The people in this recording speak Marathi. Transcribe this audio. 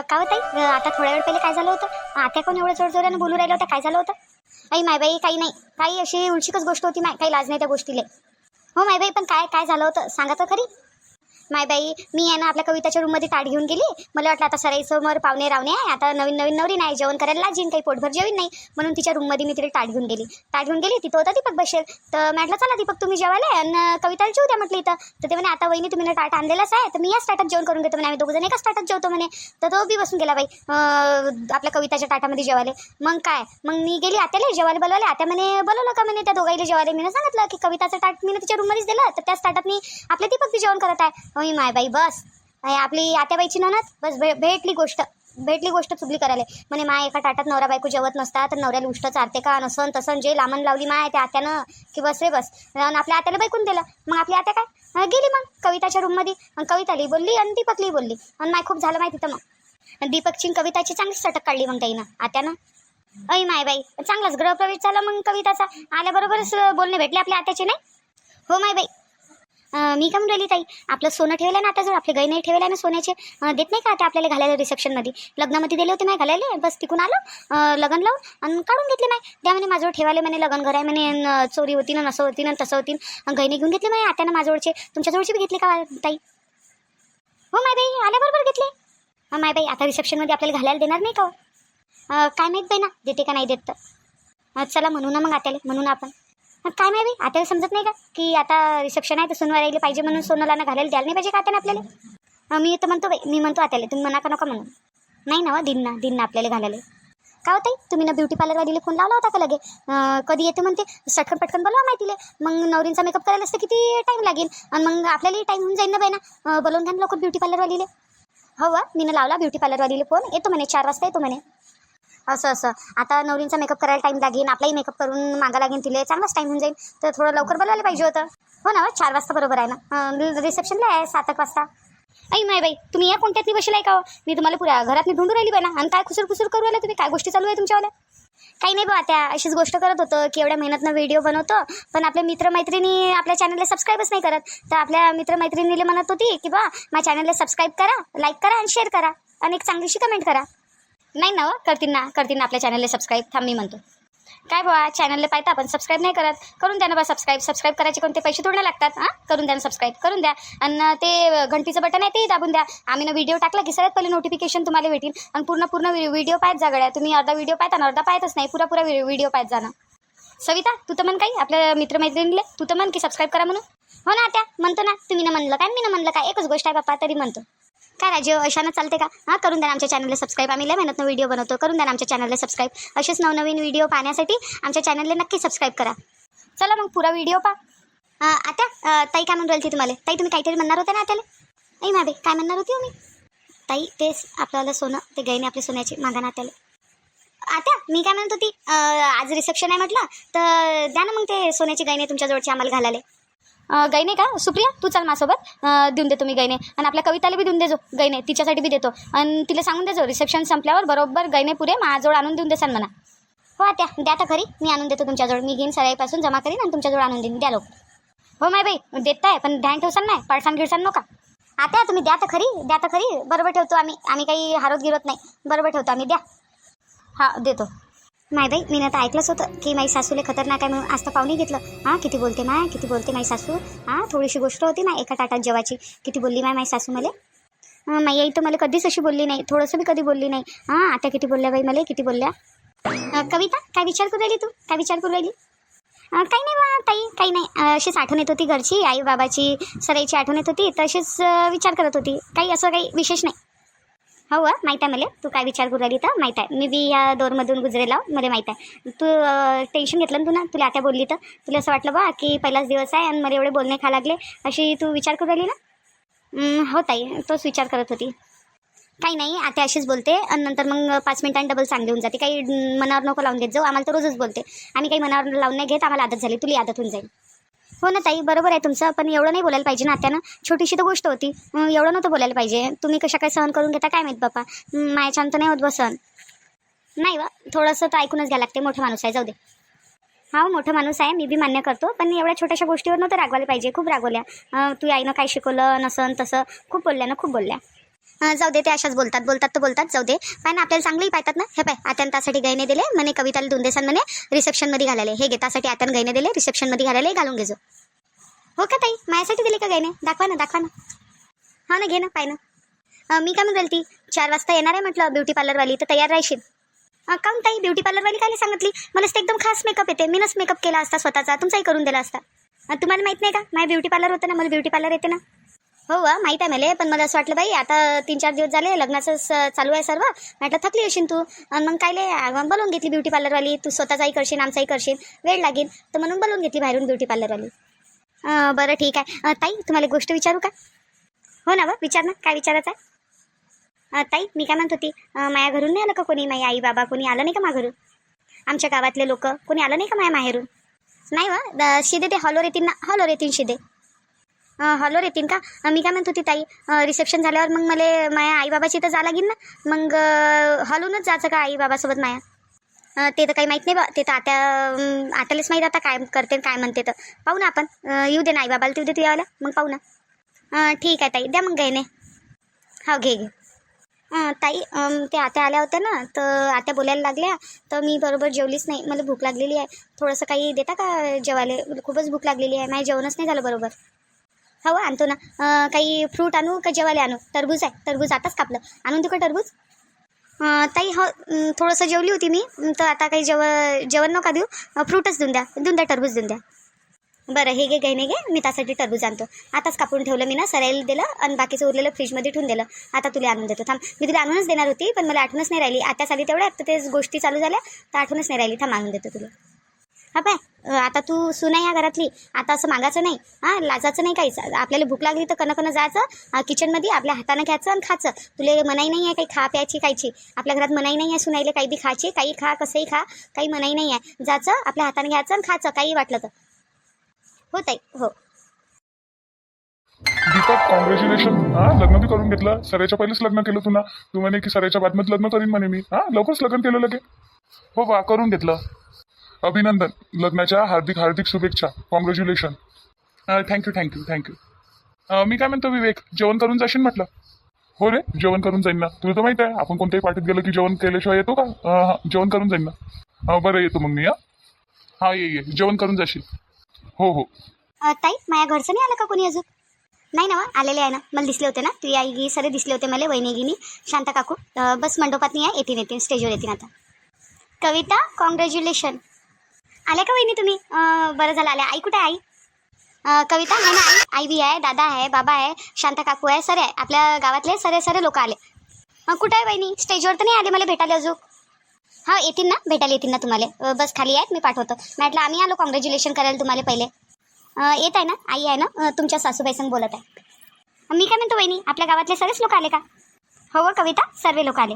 का होत ताई? आता थोड्या वेळ पहिले काय झालं होतं? आता कोण एवढं जोर जोरानं बोलू राहिलं होतं काय झालं होतं? आई माय बाई काही नाही. काही अशी उलशीकच गोष्ट होती माय. काही लाज नाही त्या गोष्टीला. हो माय बाई पण काय काय झालं होतं? सांगा तर खरी. माय बाई मी आहे ना आपल्या कविताच्या रूममध्ये ताट घेऊन गेली. मला वाटलं आता सराईसमोर पाहुणे रावणे आहे. आता नवीन नवीन नवरी नाही जेवण करायला लाजीन काही पोटभर जेवीन नाही. म्हणून तिच्या रूममध्ये मी तिथे ताट घेऊन गेली. ताट घेऊन गेली तिथं होता दीपक बसेल. तर म्हटलं चला दीपक तुम्ही जेवायला आणि कविताला जेऊ द्या म्हटलं इथं. तर ते म्हणे आता वहिनी तुम्ही ताट आणलेलाच आहे तर मी याच ताटात जेवण करून घेतो म्हणे. आम्ही दोघं जण एकाच ताटात जेवतो म्हणे. तर तो बी बसून गेला बाई आपल्या कविताच्या ताटामध्ये जेवायला. मग काय? मग मी गेली आत्याला जेवायला बोलवले. आत्या म्हणे बोलवलं का? म्हणे त्या दोघाईला जेवायला. मी सांगितलं की कविताचं ताट मी तिच्या रूममध्येच दिलं तर त्याच ताटात मी आपल्या दीपक बी जेवण करत आहे. होय माय बाई बस. आपली आत्याबाईची ननद? बस भे भेटली गोष्ट. भेटली गोष्ट चुकली करायला. म्हणे माय एका ताटात नवरा बायको जेवत नसता तर नवऱ्याला उष्ट चारते का? नसन तसं जे लामण लावली माय त्या आत्यानं. की बस रे बस. आणि आपल्या आत्याला बैकून दिलं. मग आपली आत्या काय? गेली मग कविताच्या रूममध्ये आणि कविताली बोलली आणि दीपकली बोलली. आणि माय खूप झालं माहिती तिथं मग. दीपकची आणि कविताची चांगलीच सटक काढली मग ताईनं आत्यानं. अय माय बाई चांगलाच गृहप्रवेश झाला मग कविताचा. आल्याबरोबरच बोलणे भेटले आपल्या आत्याचे नाही? हो माय बाई. मी का म्हणून राहिली ताई? आपलं सोनं ठेवलं ना आता जर आपले गैने ठेवले ना सोन्याचे. देत नाही का आता आपल्याला घालायला रिसेप्शनमध्ये लग्नामध्ये दिले होते नाही घालायला? बस तिकून आलो लग्न लावून आणि काढून घेतले नाही त्या म्हणे माझ्यावर ठेवायला म्हणे लग्न घर आहे म्हणे चोरी होती ना नसं होती ना तसं होती अन् गैने घेऊन घेतले माय ना माझ्यावरचे तुमच्याजवळचे बी घेतले का ताई? हो माय बाई आल्याबरोबर घेतले. माय बाई आता रिसेप्शनमध्ये आपल्याला घालायला देणार नाही का हो? काय माहीत बाई ना देते का नाही देत तर? चला म्हणू ना मग आत्याले म्हणून आपण. काय माहिती? बाई समजत नाही का? की आता रिसेप्शन आहे तर सोनवार राहिले पाहिजे म्हणून सोनाला घालायला द्यायला नाही पाहिजे का आत्याने आपल्याला? मी तर म्हणतो बाई मी म्हणतो आताले तुम्ही म्हणा का नका म्हणून? नाही ना हो, दिनना दिन ना आपल्याला घालायला. का होताई तुम्ही ना ब्युटी पार्लरवालीला फोन लावला होता का लगे? कधी येते म्हणते? सटकन पटकन बोलवा माहितीले मग नवरींचा मेकअप करायला असतं किती टाईम लागेल? आणि मग आपल्यालाही टाईम होऊन जाईल ना बाई ना? बोलवून घ्या ना लवकर ब्युटी पार्लरवालीले हो वा ना लावला ब्युटी पार्लरवालीला फोन. येतो म्हणे चार वाजता येतो म्हणे. असं असं. आता नवरींचा मेकअप करायला टाईम लागेल आपलाही मेकअप करून मागा लागेल तिला चांगलाच टाईम होऊन जाईल. तर थोडं लवकर बोलायला पाहिजे होतं. हो ना चार वाजता बरोबर आहे ना? रिसेप्शनला आहे सात एक वाजता. ऐ माय बाई तुम्ही या कोणत्यातली बसेल आहे का हो? मी तुम्हाला पुऱ्या घरात मी ढूंढून राहिली बाई ना. आणि काय खुसूर खुसूर करू राहिला तुम्ही? काय गोष्टी चालू आहे तुमच्यावाल्या? काही नाही बा त्या अशीच गोष्ट करत होतं की एवढ्या मेहनतनं व्हिडिओ बनवतो. पण आपल्या मित्रमैत्रिणी आपल्या चॅनलला सबस्क्राईबच नाही करत. तर आपल्या मित्रमैत्रिणीला म्हणत होती की बा माझ्या चॅनलला सबस्क्राईब करा लाईक करा आणि शेअर करा. आणि एक चांगलीशी कमेंट करा. नाही ना हो, करतील ना करतील ना आपल्या चॅनलला सबस्क्राईब थांब मी म्हणतो. काय बाबा चॅनलला पाहता आपण? सबस्क्राईब नाही करत? करून द्या ना बा सबस्क्राईब सबस्क्राईब करायचे कोणते? पैसे थोडे लागतात हां? करून द्या ना सबस्क्राईब करून द्या. आणि ते घंटीचं बटन आहे तेही दाबून द्या. आम्ही ना व्हिडिओ टाकला की सगळ्यात पहिले नोटिफिकेशन तुम्हाला भेटेल. आणि पूर्ण पूर्ण व्हिडिओ पाहत जा गड्या. तुम्ही अर्धा व्हिडिओ पाहता ना अर्धा पाहतच नाही. पुरा पुरा व्हिडिओ पाहत जाणं सविता तू तर म्हण काही. आपल्या मित्रमैत्रिणीले. तू तर म्हण की सबस्क्राईब करा म्हणून. हो ना त्या म्हणतो ना तुम्ही ना म्हणलं काय? मी ना म्हणलं काय? एकच गोष्ट आहे बाप्पा तरी म्हणतो. काय राजे अशानं चालते का? हां करून द्या आमच्या चॅनलला सबस्क्राईब आम्ही लय मेहनतनं व्हिडिओ बनवतो. करून द्या आमच्या चॅनलला सबस्क्राईब असेच नवनवीन व्हिडिओ पाहण्यासाठी आमच्या चॅनलला नक्की सबस्क्राईब करा. चला मग पुरा व्हिडिओ पा आता ताई काय म्हणून राहिली ती तुम्हाला? ताई तुम्ही काहीतरी म्हणणार होते ना त्याला नाही मॅबे काय म्हणणार होती हो मी? ताई तेच आपल्याला सोनं ते गईने आपले सोन्याचे मागा नात्याला आता मी काय म्हणत होती आज रिसेप्शन आहे म्हटलं तर द्या ना मग ते सोन्याची गायने तुमच्याजवळची आम्हाला घालायला. गैने का? सुप्रिया तू चल माझ्यासोबत. देऊन देतो मी गैने. आणि आपल्या कविताला बी देऊन देजो गैने. तिच्यासाठी बी देतो. आणि तिला सांगून देजो रिसेप्शन संपल्यावर बरोबर गैने पुरे माझ्याजवळ आणून देऊन देसान म्हणा. हो त्या द्या तर खरी मी आणून देतो तुमच्याजवळ. मी घेईन सराईपासून जमा करीन आणि तुमच्याजवळ आणून देईन. द्या लोक हो माय बाई. देताय पण ध्यान ठेवसान नाही. पडसान गिडसान नका. आता तुम्ही द्या तर खरी द्या तर खरी बरोबर ठेवतो आम्ही. आम्ही काही हारत गिरत नाही. बरोबर ठेवतो आम्ही. द्या. हा देतो. माय बाई मी तर ऐकलंच होतं की माझी सासूले खतरनाक आहे म्हणून आज तर पाहुणे घेतलं. हां किती बोलते माय किती बोलते माझी सासू? हां थोडीशी गोष्ट होती ना एका ताटात जेवाची किती बोलली माय माझी सासू मला? माई आई तर मला कधीच अशी बोलली नाही थोडंसं बी कधी बोलली नाही. हां आता किती बोलल्या बाई मला किती बोलल्या? कविता काय विचार करू राहिली तू? काय विचार करू राहिली? काही नाही बा ताई काही नाही. अशीच आठवण येत होती घरची आई बाबाची सराईची आठवण येत होती तशीच विचार करत होती. काही असं काही विशेष नाही. हो, हो वा माहीत आहे मला. तू काय विचार करू राहिली तर माहीत आहे. मी बी या दोरमधून गुजरेला मला माहीत आहे. तू टेन्शन घेतलं ना तू ना? तुला आता बोलली तर. तुला असं वाटलं बा की पहिलाच दिवस आहे आणि मला एवढे बोलणे खा लागले. अशी तू विचार करू राहिली ना? हो ताई तोच विचार करत होती. काही नाही आता अशीच बोलते आणि नंतर मग पाच मिनिटांनी डबल चांगली होऊन जाते. काही मनावर नको लावून घेत जाऊ आम्हाला तर रोजच बोलते. आम्ही काही मनावर लावून नाही घेत आम्हाला आदत झाली तुला आदत होऊन जाईल. हो ना ताई बरोबर आहे तुमचं. पण एवढं नाही बोलायला पाहिजे ना आत्यानं. छोटीशी तर गोष्ट होती. एवढं नव्हतं बोलायला पाहिजे. तुम्ही कशा काय सहन करून घेता काय माहीत बापा. अं, तर नाही होत बसन नाही वा थोडंसं तर ऐकूनच घ्यायला लागते. मोठं माणूस आहे जाऊ दे. हा मोठं मोठा माणूस आहे मी बी मान्य करतो. पण एवढ्या छोट्याशा गोष्टीवर नव्हतं रागवायला पाहिजे. खूप रागवल्या. तू आईनं काय शिकवलं नसन तसं. खूप बोलल्या ना खूप बोलल्या. जाऊ दे ते अशाच बोलतात बोलतात तर बोलतात जाऊ दे. पाय ना आपल्याला चांगलेही पाहतात ना. हे पाय आत्यानं त्यासाठी गहिने दिले म्हणे कविताला दोन दिवसांत म्हणे रिसेप्शनमध्ये घालायले. हे घे त्यासाठी आत्यानं गहिने दिले रिसेप्शनमध्ये घालायला घालून घेजो. हो का ताई? माझ्यासाठी दिले का गहिने दाखवा ना दाखवा ना. हा ना घे ना पाय ना. मी काय म्हणून ती चार वाजता येणार आहे म्हटलं ब्युटी पार्लरवाली तर तयार राहशील. काऊन ताई? ब्युटी पार्लरवाली काय सांगितली? मला तर एकदम खास मेकअप येते. मीनच मेकअप केला असता स्वतःचा तुमचाही करून दिला असता. तुम्हाला माहीत नाही का? माझ्या ब्युटी पार्लर होतं ना मला ब्युटी पार्लर येते ना. हो वा माहीत आहे मला. पण मला असं वाटलं बाई आता तीन चार दिवस झाले लग्नाचं स- चालू आहे सर्व. म्हटलं थकली असेल तू. आणि मग काय ले बोलवून घेतली ब्युटी पार्लरवाली तू स्वतःचाही करशील आमचाही करशील. वेळ लागेल. तर म्हणून बोलवून घेतली बाहेरून ब्युटी पार्लरवाली अं, बरं ठीक आहे. अं, ताई तुम्हाला एक गोष्ट विचारू का? हो ना बा विचार ना काय विचारायचं आहे? अं, ताई मी काय म्हणत होती अं, माझ्या घरून नाही आलं का कोणी? माझ्या आई बाबा कोणी आलं नाही का माझ्या घरून आमच्या गावातले लोक कोणी आलं नाही का माझ्या माहेरून? नाही वा शिदे ते हॉलवर येतील ना? हॉलवर येतील शिदे. हॉलवर येतील का? मी काय म्हणत होती ताई? रिसेप्शन झाल्यावर मग मला माझ्या आईबाबाची तर जा लागेल ना? मग अं, हॉलूनच जायचं का आई बाबासोबत माया ते तर काही माहीत नाही बा. ते तर आता आतालेच माहीत आता काय करते काय म्हणते तर. पाहू ना आपण. येऊ दे ना आई बाबाला येऊ तू यायला. मग पाहू ना. ठीक आहे ताई. द्या मग गयने हो घे घे. ताई ते आत्या आल्या होत्या ना तर आत्या बोलायला लागल्या. तर मी बरोबर जेवलीच नाही. मला भूक लागलेली आहे. थोडंसं काही देता का जेवायला? मला खूपच भूक लागलेली आहे. माझ्या जेवणच नाही झालं बरोबर. हो आणतो ना. अं, काही फ्रूट आणू का जेवायला आणू? टरबूज आहे. टरबूज आताच कापलं. आणून देऊ का टरबूज? अं, ताई हो अं, थोडंसं जेवली होती मी. अं, तर आता काही जेव जेवण नका देऊ. अं, फ्रूटच देऊन द्या. देऊन द्या टरबूज देऊन द्या. बरं हे घे गहिने घे. मी त्यासाठी टरबूज आणतो. आताच कापून ठेवलं मी ना सरायला दिलं आणि बाकीचं उरलेलं फ्रीजमध्ये ठेवून दिलं. आता तुला आणून देतो. थांब. मी तुला आणूनच देणार होती पण मला आठवणच नाही राहिली. आता आली तेवढ्या तर तेच गोष्टी चालू झाल्या. तर आठवणच नाही राहिली. थांब आणून देतो तुला. हा पाय आता तू सुना या घरातली. आता असं मागायचं नाही. हां लाजायचं नाही काहीच आपल्याला भूक लागली तर कणं जायचं किचनमध्ये आपल्या हातानं घ्यायचं आणि खायचं. तुले मनाई नाही आहे काही खा प्यायची कायची आपल्या घरात मनाई नाही आहे सुनाईले काही बी खायची. काही खा कसंही खा काही मनाई नाही आहे जायचं आपल्या हाताने घ्यायचं आणि खायचं काही वाटलं तर. हो ताई हो. दीपक कॉंग्रॅच्युलेशन हा लग्न बी करून घेतलं. सरायच्या पहिलेच लग्न केलं तुला. तू म्हणे की सरायच्या बातमीत लग्न करीन म्हणे मी. हा लवकरच लग्न केलं लगे. हो वा करून घेतलं. अभिनंदन. लग्नाच्या हार्दिक हार्दिक शुभेच्छा. Congratulation thank you thank you thank you मी काय म्हणतो विवेक? जेवण करून जाशील म्हटलं? हो रे जेवण करून जाईन ना. तुला तर माहीत आहे आपण कोणत्याही पार्टीत गेलो की जेवण केल्याशिवाय येतो का? Uh, अं, जेवण करून जाईन ना. Uh, बरं येतो मग मी हा? हा ये ये. जेवण करून जाशील. हो हो. Uh, ताई माझ्या घरचं नाही आलं का कोणी अजून? नाही ना हो, आलेले आहे ना. मला दिसले होते ना. तुझी आई गी सरे दिसले होते मला वहिनी शांता काकू. बस मंडपात नाही आहे येतील येतील स्टेजवर येतील आता. कविता कॉंग्रॅच्युलेशन आल्या का वहिनी तुम्ही? बरं झालं आल्या. आई कुठे आहे आई? कविता आहे ना आई. आई बी आहे दादा आहे बाबा आहे शांता काकू आहे सरे आहे. आपल्या गावातले सरे सरे लोक आले. अ, कुठे आहे वहिनी? स्टेजवर तर नाही आले मला भेटायला अजून. हा येतील ना? भेटायला येतील ना तुम्हाला. बस खाली आहेत मी पाठवतो. म्हटलं आम्ही आलो कॉंग्रॅच्युलेशन करायला तुम्हाला पहिले. येत आहे ना? आई आहे ना? अ, तुमच्या सासूबाईसंग बोलत आहे. मी काय म्हणतो वहिनी? आपल्या गावातले सगळेच लोक आले का? हो हो कविता सर्व लोक आले.